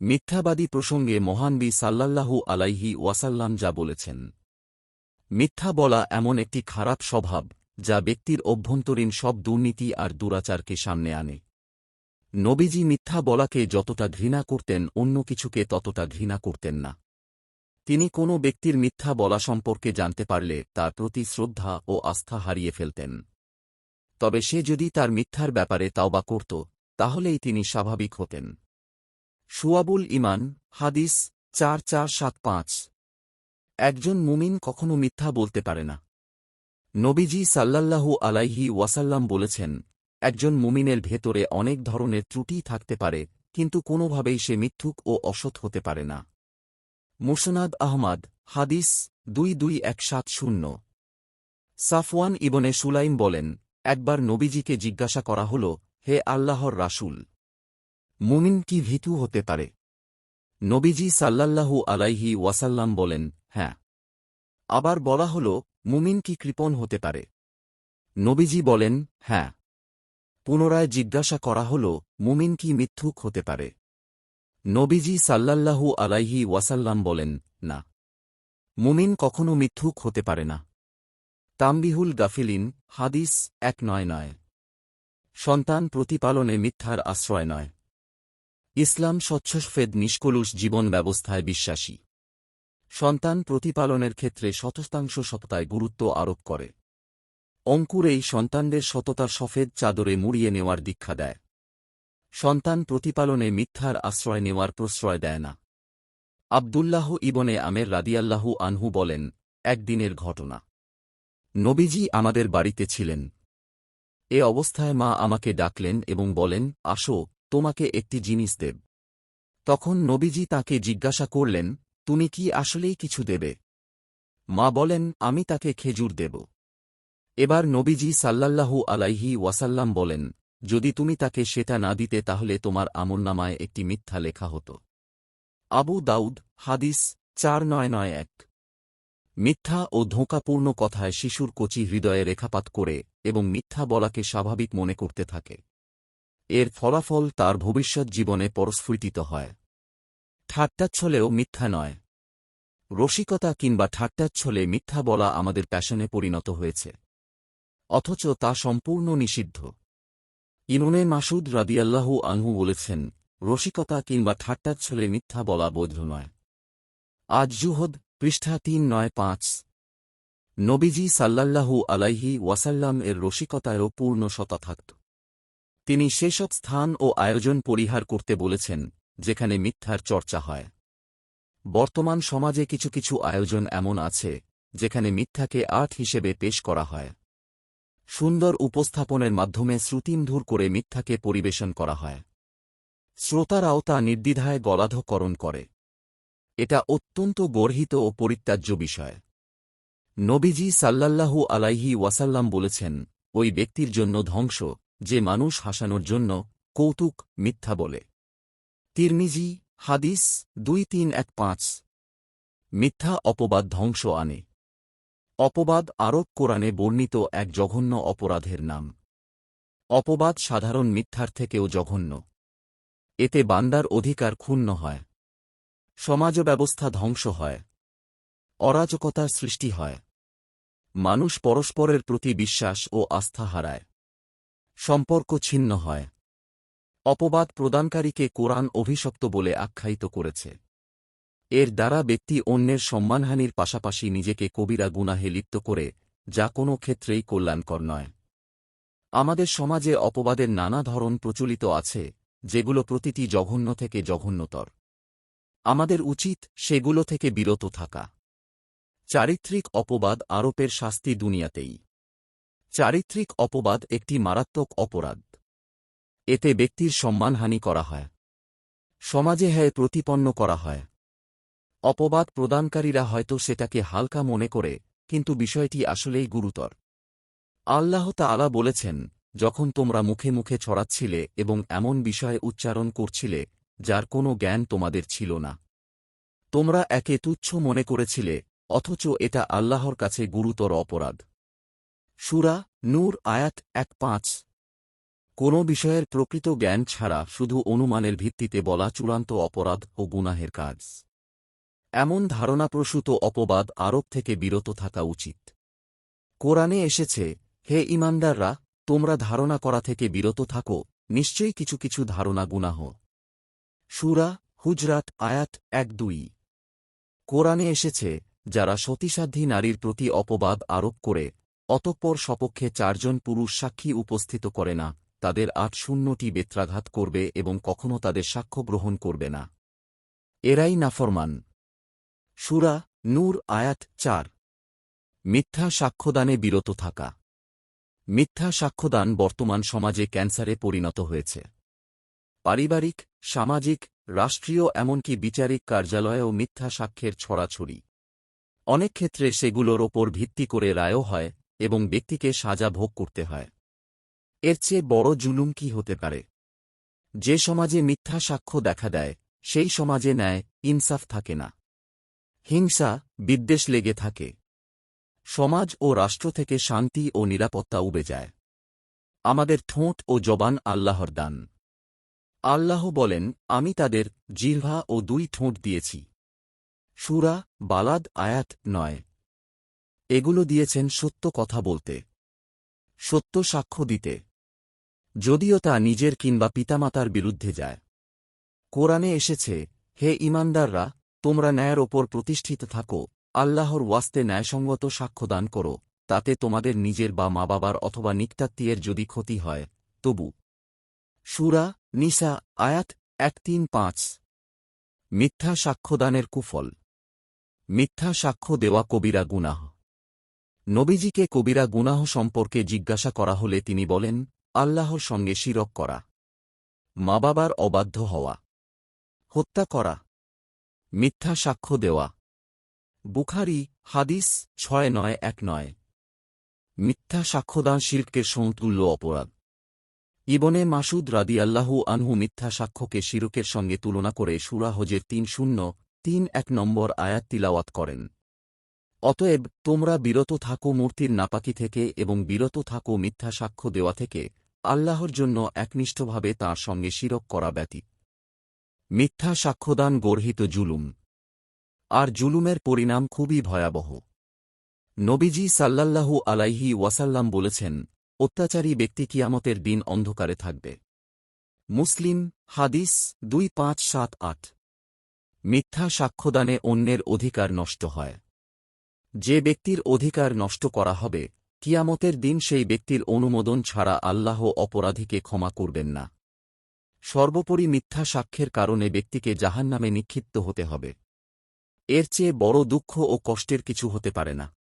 মিথ্যাবাদী প্রসঙ্গে মহানবী সাল্লাল্লাহু আলাইহি ওয়াসাল্লাম যা বলেছেন। মিথ্যা বলা এমন একটি খারাপ স্বভাব যা ব্যক্তির অভ্যন্তরীণ সব দুর্নীতি আর দুরাচারকে সামনে আনে। নবীজি মিথ্যা বলাকে যতটা ঘৃণা করতেন, অন্য কিছুকে ততটা ঘৃণা করতেন না। তিনি কোনো ব্যক্তির মিথ্যা বলা সম্পর্কে জানতে পারলে তার প্রতি শ্রদ্ধা ও আস্থা হারিয়ে ফেলতেন। তবে সে যদি তার মিথ্যার ব্যাপারে তাওবা করত, তাহলেই তিনি স্বাভাবিক হতেন। সুয়াবুল ইমান হাদিস, চার চার সাত পাঁচ। একজন মুমিন কখনো মিথ্যা বলতে পারে না। নবীজি সাল্লাল্লাহু আলাইহি ওয়াসাল্লাম বলেছেন, একজন মুমিনের ভেতরে অনেক ধরনের ত্রুটি থাকতে পারে, কিন্তু কোনোভাবেই সে মিথ্যুক ও অসৎ হতে পারে না। মুসনাদ আহমাদ, হাদিস, দুই দুই এক সাত শূন্য। সাফওয়ান ইবনে সুলাইম বলেন, একবার নবীজিকে জিজ্ঞাসা করা হল, হে আল্লাহর রাসূল! মুমিন কি ভীতু হতে পারে? নবীজি সাল্লাল্লাহু আলাইহি ওয়াসাল্লাম বলেন হ্যাঁ। আবার বলা হল, মুমিন কি কৃপণ হতে পারে? নবীজি বলেন হ্যাঁ। পুনরায় জিজ্ঞাসা করা হল, মুমিন কি মিথ্যুক হতে পারে? নবীজি সাল্লাল্লাহু আলাইহি ওয়াসাল্লাম বলেন, না। মুমিন কখনো মিথ্যুক হতে পারে না। তাম্বিহুল গাফিলিন, হাদিস এক নয় নয়। সন্তান প্রতিপালনে মিথ্যার আশ্রয় নয়। ইসলাম স্বচ্ছসফেদ নিষ্কলুষ জীবন ব্যবস্থায় বিশ্বাসী। সন্তান প্রতিপালনের ক্ষেত্রে শতস্তাংশ সততায় গুরুত্ব আরোপ করে। অঙ্কুর এই সন্তানদের সততার সফেদ চাদরে মুড়িয়ে নেওয়ার দীক্ষা দেয়। সন্তান প্রতিপালনে মিথ্যার আশ্রয় নেওয়ার প্রশ্রয় দেয় না। আবদুল্লাহ ইবনে আমের রাদিয়াল্লাহু আনহু বলেন, একদিনের ঘটনা। নবীজি আমাদের বাড়িতে ছিলেন। এ অবস্থায় মা আমাকে ডাকলেন এবং বলেন, আসো তোমাকে একটি জিনিস দেব। তখন নবীজি তাকে জিজ্ঞাসা করলেন, তুমি কি আসলেই কিছু দেবে? মা বলেন, আমি তাকে খেজুর দেব। এবার নবীজি সাল্লাল্লাহু আলাইহি ওয়াসাল্লাম বলেন, যদি তুমি তাকে সেটা না দিতে, তাহলে তোমার আমলনামায় একটি মিথ্যা লেখা হতো। আবু দাউদ, হাদিস চার নয় নয় এক। মিথ্যা ও ধোঁকাপূর্ণ কথায় শিশুর কচি হৃদয়ে রেখাপাত করে এবং মিথ্যা বলাকে স্বাভাবিক মনে করতে থাকে। এর ফলাফল তার ভবিষ্যৎ জীবনে পরস্ফুটিত হয়। ঠাট্টাচ্ছলেও মিথ্যা নয়। রসিকতা কিংবা ঠাট্টাচ্ছলে মিথ্যা বলা আমাদের প্যাশনে পরিণত হয়েছে। অথচ তা সম্পূর্ণ নিষিদ্ধ। ইমনে মাসুদ রাদিয়াল্লাহু আনহু বলেছেন, রসিকতা কিংবা ঠাট্টাচ্ছলে মিথ্যা বলা বৈধ নয়। আজ জুহদ, পৃষ্ঠা তিন নয় পাঁচ। নবীজি সাল্লাল্লাহু আলাইহি ওয়াসাল্লাম এর রসিকতায়ও পূর্ণ সতা থাকত তিনি সেসব স্থান ও আয়োজন পরিহার করতে বলেছেন, যেখানে মিথ্যার চর্চা হয়। বর্তমান সমাজে কিছু কিছু আয়োজন এমন আছে, যেখানে মিথ্যাকে আর্ট হিসেবে পেশ করা হয়। সুন্দর উপস্থাপনের মাধ্যমে শ্রুতিমধুর করে মিথ্যাকে পরিবেশন করা হয়। শ্রোতারাও তা নির্দ্বিধায় গলাধকরণ করে। এটা অত্যন্ত গর্হিত ও পরিত্যাজ্য বিষয়। নবীজি সাল্লাল্লাহু আলাইহি ওয়াসাল্লাম বলেছেন, ওই ব্যক্তির জন্য ধ্বংস যে মানুষ হাসানোর জন্য কৌতুক মিথ্যা বলে। তিরমিজি, হাদিস দুই তিন এক পাঁচ। মিথ্যা অপবাদ ধ্বংস আনে। অপবাদ আরব কোরআনে বর্ণিত এক জঘন্য অপরাধের নাম। অপবাদ সাধারণ মিথ্যার থেকেও জঘন্য। এতে বান্দার অধিকার ক্ষুণ্ণ হয়। সমাজ ব্যবস্থা ধ্বংস হয়। অরাজকতার সৃষ্টি হয়। মানুষ পরস্পরের প্রতি বিশ্বাস ও আস্থা হারায়। সম্পর্ক ছিন্ন হয়। অপবাদ প্রদানকারীকে কোরআন অভিশপ্ত বলে আখ্যায়িত করেছে। এর দ্বারা ব্যক্তি অন্যের সম্মানহানির পাশাপাশি নিজেকে কবিরা গুনাহে লিপ্ত করে, যা কোনো ক্ষেত্রেই কল্যাণকর নয়। আমাদের সমাজে অপবাদের নানা ধরন প্রচলিত আছে, যেগুলো প্রতিটি জঘন্য থেকে জঘন্যতর। আমাদের উচিত সেগুলো থেকে বিরত থাকা। চারিত্রিক অপবাদ আরোপের শাস্তি দুনিয়াতেই। চারিত্রিক অপবাদ একটি মারাত্মক অপরাধ। এতে ব্যক্তির সম্মানহানি করা হয়। সমাজে হ্যায় প্রতিপন্ন করা হয়। অপবাদ প্রদানকারীরা হয়তো সেটাকে হালকা মনে করে, কিন্তু বিষয়টি আসলেই গুরুতর। আল্লাহ তাআলা বলেছেন, যখন তোমরা মুখে মুখে ছড়াচ্ছিলে এবং এমন বিষয়ে উচ্চারণ করছিলে, যার কোনো জ্ঞান তোমাদের ছিল না। তোমরা একে তুচ্ছ মনে করেছিলে, অথচ এটা আল্লাহর কাছে গুরুতর অপরাধ। সুরা নূর আয়াত এক পাঁচ। কোনো বিষয়ের প্রকৃত জ্ঞান ছাড়া শুধু অনুমানের ভিত্তিতে বলা চূড়ান্ত অপরাধ ও গুনাহের কাজ। এমন ধারণাপ্রসূত অপবাদ আরোপ থেকে বিরত থাকা উচিত। কোরআনে এসেছে, হে ইমানদাররা, তোমরা ধারণা করা থেকে বিরত থাকো, নিশ্চয়ই কিছু কিছু ধারণা গুনাহ। সুরা হুজরাত আয়াত এক দুই। কোরআনে এসেছে, যারা সতীসাধ্যী নারীর প্রতি অপবাদ আরোপ করে অতঃপর সপক্ষে চারজন পুরুষ সাক্ষী উপস্থিত করে না, তাদের আট শূন্যটি বেত্রাঘাত করবে এবং কখনও তাদের সাক্ষ্য গ্রহণ করবে না। এরাই নাফরমান। সুরা নূর আয়াত চার। মিথ্যা সাক্ষ্যদানে বিরত থাকা। মিথ্যা সাক্ষ্যদান বর্তমান সমাজে ক্যান্সারে পরিণত হয়েছে। পারিবারিক, সামাজিক, রাষ্ট্রীয় এমনকি বিচারিক কার্যালয়েও মিথ্যা সাক্ষ্যের ছড়াছড়ি। অনেক ক্ষেত্রে সেগুলোর ওপর ভিত্তি করে রায়ও হয় এবং ব্যক্তিকে সাজা ভোগ করতে হয়। এর চেয়ে বড় জুলুম কি হতে পারে? যে সমাজে মিথ্যা সাক্ষ্য দেখা দেয়, সেই সমাজে ন্যায়, ইনসাফ থাকে না। হিংসা বিদ্বেষ লেগে থাকে। সমাজ ও রাষ্ট্র থেকে শান্তি ও নিরাপত্তা উবে যায়। আমাদের ঠোঁট ও জবান আল্লাহর দান। আল্লাহ বলেন, আমি তাদের জিহ্বা ও দুই ঠোঁট দিয়েছি। সুরা বালাদ আয়াত নয়। এগুলো দিয়েছেন সত্য কথা বলতে। সত্য সাক্ষ্য দিতে। যদিও তা নিজের কিংবা পিতামাতার বিরুদ্ধে যায়। কোরআনে এসেছে, হে ইমানদাররা, তোমরা ন্যায়ের ওপর প্রতিষ্ঠিত থাকো, আল্লাহর ওয়াস্তে ন্যায়সঙ্গত সাক্ষ্যদান করো, তাতে তোমাদের নিজের বা মা বাবার অথবা নিকটাত্মীয়ের যদি ক্ষতি হয়, তবু। সুরা নিসা, আয়াত এক তিন পাঁচ। মিথ্যা সাক্ষ্যদানের কুফল। মিথ্যা সাক্ষ্য দেওয়া কবিরা গুনাহ। নবীজিকে কবিরা গুনাহ সম্পর্কে জিজ্ঞাসা করা হলে তিনি বলেন, আল্লাহর সঙ্গে শিরক করা। মা বাবার অবাধ্য হওয়া। হত্যা করা। মিথ্যা সাক্ষ্য দেওয়া। বুখারি, হাদিস, ছয় নয়, এক নয়। মিথ্যা সাক্ষ্যদান শির্কের সমতুল্য অপরাধ। ইবনে মাসুদ রাদি আল্লাহু আনহু মিথ্যা সাক্ষ্যকে শিরকের সঙ্গে তুলনা করে সুরাহজের তিন শূন্য, তিন এক নম্বর আয়াত তিলাওয়াত করেন। অতএব, তোমরা বিরত থাকো মূর্তির নাপাকি থেকে এবং বিরত থাকো মিথ্যা সাক্ষ্য দেওয়া থেকে, আল্লাহর জন্য একনিষ্ঠভাবে তাঁর সঙ্গে শিরক করা ব্যতীত। মিথ্যা সাক্ষ্যদান গর্হিত জুলুম। আর জুলুমের পরিণাম খুবই ভয়াবহ। নবীজি সাল্লাল্লাহু আলাইহি ওয়াসাল্লাম বলেছেন, অত্যাচারী ব্যক্তি কিয়ামতের দিন অন্ধকারে থাকবে। মুসলিম, হাদিস দুই পাঁচ সাত আট। মিথ্যা সাক্ষ্যদানে অন্যের অধিকার নষ্ট হয়। যে ব্যক্তির অধিকার নষ্ট করা হবে, কিয়ামতের দিন সেই ব্যক্তির অনুমোদন ছাড়া আল্লাহ অপরাধীকে ক্ষমা করবেন না। সর্বোপরি মিথ্যা সাক্ষ্যের কারণে ব্যক্তিকে জাহান নামে নিক্ষিপ্ত হতে হবে। এর চেয়ে বড় দুঃখ ও কষ্টের কিছু হতে পারে না।